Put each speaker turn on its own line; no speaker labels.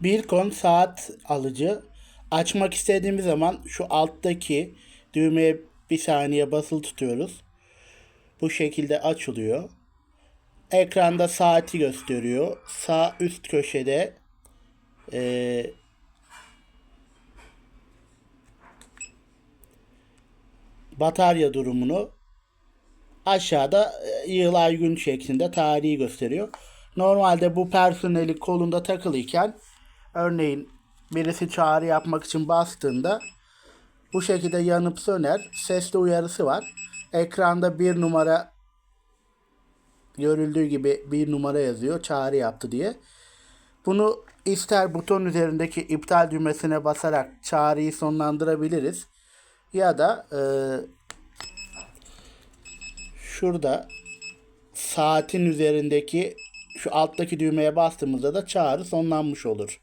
Bilkon saat alıcı. Açmak istediğimiz zaman şu alttaki düğmeye bir saniye basılı tutuyoruz. Bu şekilde açılıyor. Ekranda saati gösteriyor. Sağ üst köşede eee, batarya durumunu aşağıda e, yıl ay gün şeklinde tarihi gösteriyor. Normalde bu personeli kolunda takılıyken örneğin birisi çağrı yapmak için bastığında bu şekilde yanıp söner. Sesli uyarısı var. Ekranda bir numara görüldüğü gibi bir numara yazıyor çağrı yaptı diye. Bunu ister buton üzerindeki iptal düğmesine basarak çağrıyı sonlandırabiliriz. Ya da e, şurada saatin üzerindeki şu alttaki düğmeye bastığımızda da çağrı sonlanmış olur.